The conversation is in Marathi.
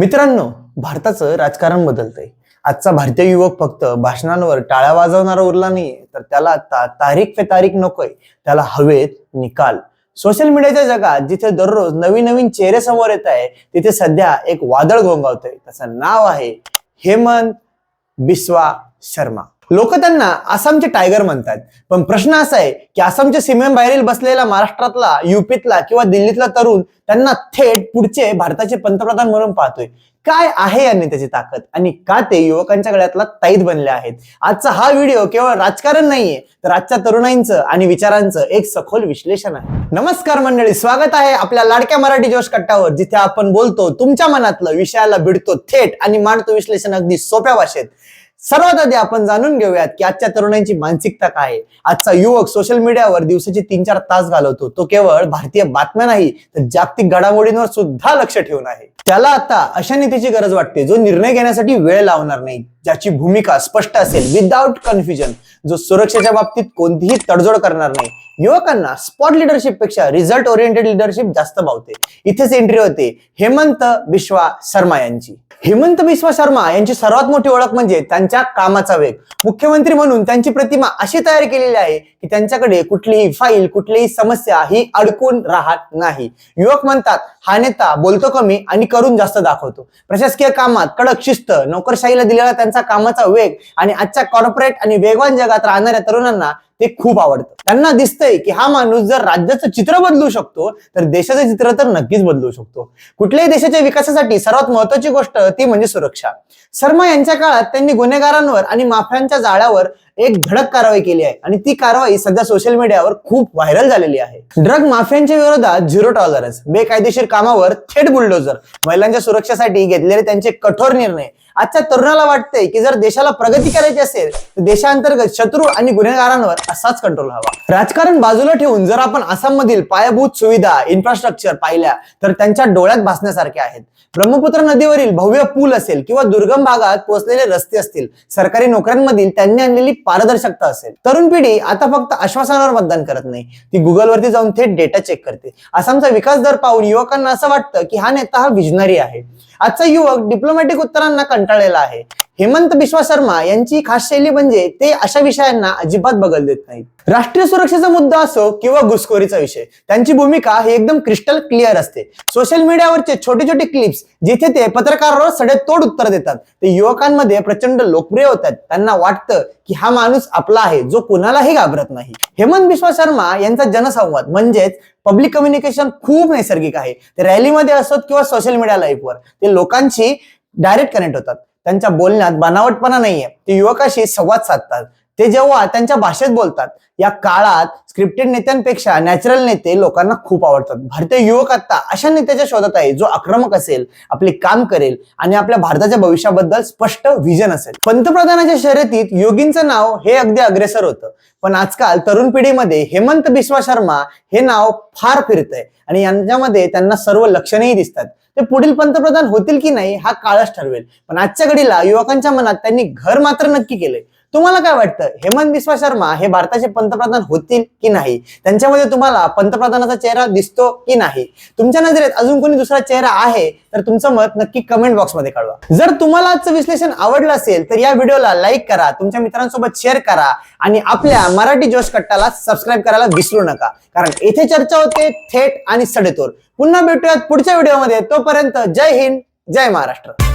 मित्रांनो भारताचं राजकारण बदलतंय. आजचा भारतीय युवक फक्त भाषणांवर टाळ्या वाजवणारा उरला नाहीये. तर त्याला आता तारीख पे तारीख नकोय. त्याला हवेत निकाल. सोशल मीडियाच्या जगात जिथे दररोज नवीन नवीन चेहरे समोर येत आहे तिथे सध्या एक वादळ घोंगावतंय. त्याचं नाव आहे हेमंत बिस्वा शर्मा. लोक त्यांना आसामचे टायगर म्हणतात. पण प्रश्न असा आहे की आसामच्या सीमेबाहेरील बसलेला महाराष्ट्रातला युपीतला किंवा दिल्लीतला तरुण त्यांना थेट पुढचे भारताचे पंतप्रधान म्हणून पाहतोय. काय आहे या नेत्याची ताकद? आणि का ते युवकांच्या गळ्यातला ताईत बनले आहेत? आजचा हा व्हिडिओ केवळ राजकारण नाहीये तर आजच्या तरुणाईंचं आणि विचारांचं एक सखोल विश्लेषण आहे. नमस्कार मंडळी स्वागत आहे आपल्या लाडक्या मराठी जोश कट्टावर जिथे आपण बोलतो तुमच्या मनातलं विषयाला भिडतो थेट आणि मांडतो विश्लेषण अगदी सोप्या भाषेत. सर्वात आधी आपण जाणून घेऊयात की आजच्या तरुणांची मानसिकता काय आहे. आजचा युवक सोशल मीडियावर दिवसाचे तीन चार तास घालवतो. तो केवळ भारतीय बातम्या नाही तर जागतिक घडामोडींवर सुद्धा लक्ष ठेवून आहे. त्याला आता अशा नीतीची गरज वाटते जो निर्णय घेण्यासाठी वेळ लावणार नाही. ज्याची भूमिका स्पष्ट असेल विदाउट कन्फ्युजन जो सुरक्षेच्या बाबतीत कोणतीही तडजोड करणार नाही. युवकांना स्पॉट लिडरशिपपेक्षा रिझल्ट ओरिएंटेड लिडरशिप जास्त भावते. इथेच एंट्री होते हेमंत बिश्वा शर्मा यांची. हेमंत बिश्वा शर्मा यांची सर्वात मोठी ओळख म्हणजे त्यांच्या कामाचा वेग. मुख्यमंत्री म्हणून त्यांची प्रतिमा अशी तयार केलेली आहे की त्यांच्याकडे कुठलीही फाईल कुठलीही समस्या ही अडकून राहत नाही. युवक म्हणतात हा नेता बोलतो कमी आणि करून जास्त दाखवतो. प्रशासकीय कामात कडक शिस्त नोकरशाहीला दिलेला त्यांचा कामाचा वेग आणि आजच्या कॉर्पोरेट आणि वेगवान जगात राहणाऱ्या तरुणांना ते खूप आवडतं. त्यांना दिसतंय की हा माणूस जर राज्याचं चित्र बदलू शकतो तर देशाचं चित्र तर नक्कीच बदलू शकतो. कुठल्याही देशाच्या विकासासाठी सर्वात महत्वाची गोष्ट ती म्हणजे सुरक्षा. शर्मा यांच्या काळात त्यांनी गुन्हेगारांवर आणि माफ्यांच्या जाळ्यावर एक धडक कारवाई केली आहे. आणि ती कारवाई सध्या सोशल मीडियावर खूप व्हायरल झालेली आहे. ड्रग माफियांच्या विरोधात झिरो टॉलरन्स बेकायदेशीर कामावर थेट बुलडोजर महिलांच्या सुरक्षेसाठी घेतलेले त्यांचे कठोर निर्णय. आजच्या तरुणाला वाटतंय की जर देशाला प्रगती करायची असेल तर देशांतर्गत शत्रू आणि गुन्हेगारांवर असाच कंट्रोल हवा. राजकारण बाजूला ठेवून जर आपण आसाममधील पायाभूत सुविधा इन्फ्रास्ट्रक्चर पाहिल्या तर त्यांच्या डोळ्यात भासण्यासारखे आहेत. ब्रह्मपुत्र नदीवरील भव्य पूल असेल किंवा दुर्गम भागात पोहोचलेले रस्ते असतील सरकारी नोकऱ्यांमधील त्यांनी आणलेली पारदर्शकता असेल. तरुण पिढी आता फक्त आश्वासनावर मतदान करत नाही. ती गुगलवरती जाऊन थेट डेटा चेक करते. आसामचा विकास दर पाहून युवकांना असं वाटतं की हा नेता हा विजनरी आहे. आजचा युवक डिप्लोमॅटिक उत्तरांना कंटाळलेला आहे. हेमंत बिश्वा शर्मा यांची खास शैली म्हणजे ते अशा विषयांना अजिबात बगल देत नाहीत. राष्ट्रीय सुरक्षेचा मुद्दा असो किंवा घुसखोरीचा विषय त्यांची भूमिका ही एकदम क्रिस्टल क्लिअर असते. सोशल मीडियावरचे छोटे छोटे क्लिप्स जिथे ते पत्रकारावर सडेतोड उत्तर देतात ते युवकांमध्ये प्रचंड लोकप्रिय होतात. त्यांना वाटतं की हा माणूस आपला आहे जो कुणालाही घाबरत नाही. हेमंत बिश्वा शर्मा यांचा जनसंवाद म्हणजेच पब्लिक कम्युनिकेशन खूप नैसर्गिक आहे. ते रॅलीमध्ये असोत किंवा सोशल मीडिया लाईफवर ते लोकांशी डायरेक्ट कनेक्ट होतात. त्यांच्या बोलण्यात बनावटपणा नाहीये. ते युवकाशी संवाद साधतात. ते जेव्हा त्यांच्या भाषेत बोलतात या काळात स्क्रिप्टेड नेत्यांपेक्षा नॅचरल नेते लोकांना खूप आवडतात. भारतीय युवक आता अशा नेत्याच्या शोधात आहे जो आक्रमक असेल आपले काम करेल आणि आपल्या भारताच्या भविष्याबद्दल स्पष्ट व्हिजन असेल. पंतप्रधानाच्या शर्यतीत योगींचं नाव हे अगदी अग्रेसर होतं. पण आजकाल तरुण पिढीमध्ये हेमंत बिश्वा शर्मा हे नाव फार फिरतंय आणि यांच्यामध्ये त्यांना सर्व लक्षणेही दिसतात. ते पुढील पंतप्रधान होतील की नाही हा काळच ठरवेल. पण आजच्या घडीला युवकांच्या मनात त्यांनी घर मात्र नक्की केलंय. तुम्हाला काय वाटतं? हेमंत बिस्वा शर्मा हे भारताचे पंतप्रधान होतील की नाही? त्यांच्यामध्ये तुम्हाला पंतप्रधानाचा चेहरा दिसतो की नाही? तुमच्या नजरेत अजून कोणी दुसरा चेहरा आहे? तर तुमचं मत नक्की कमेंट बॉक्समध्ये कळवा. जर तुम्हाला आजचं विश्लेषण आवडलं असेल तर या व्हिडिओला लाईक करा तुमच्या मित्रांसोबत शेअर करा आणि आपल्या मराठी जोश कट्टाला सबस्क्राईब करायला विसरू नका. कारण इथे चर्चा होते थेट आणि सडेतोर पुन्हा भेटूयात पुढच्या व्हिडिओमध्ये. तोपर्यंत जय हिंद जय महाराष्ट्र.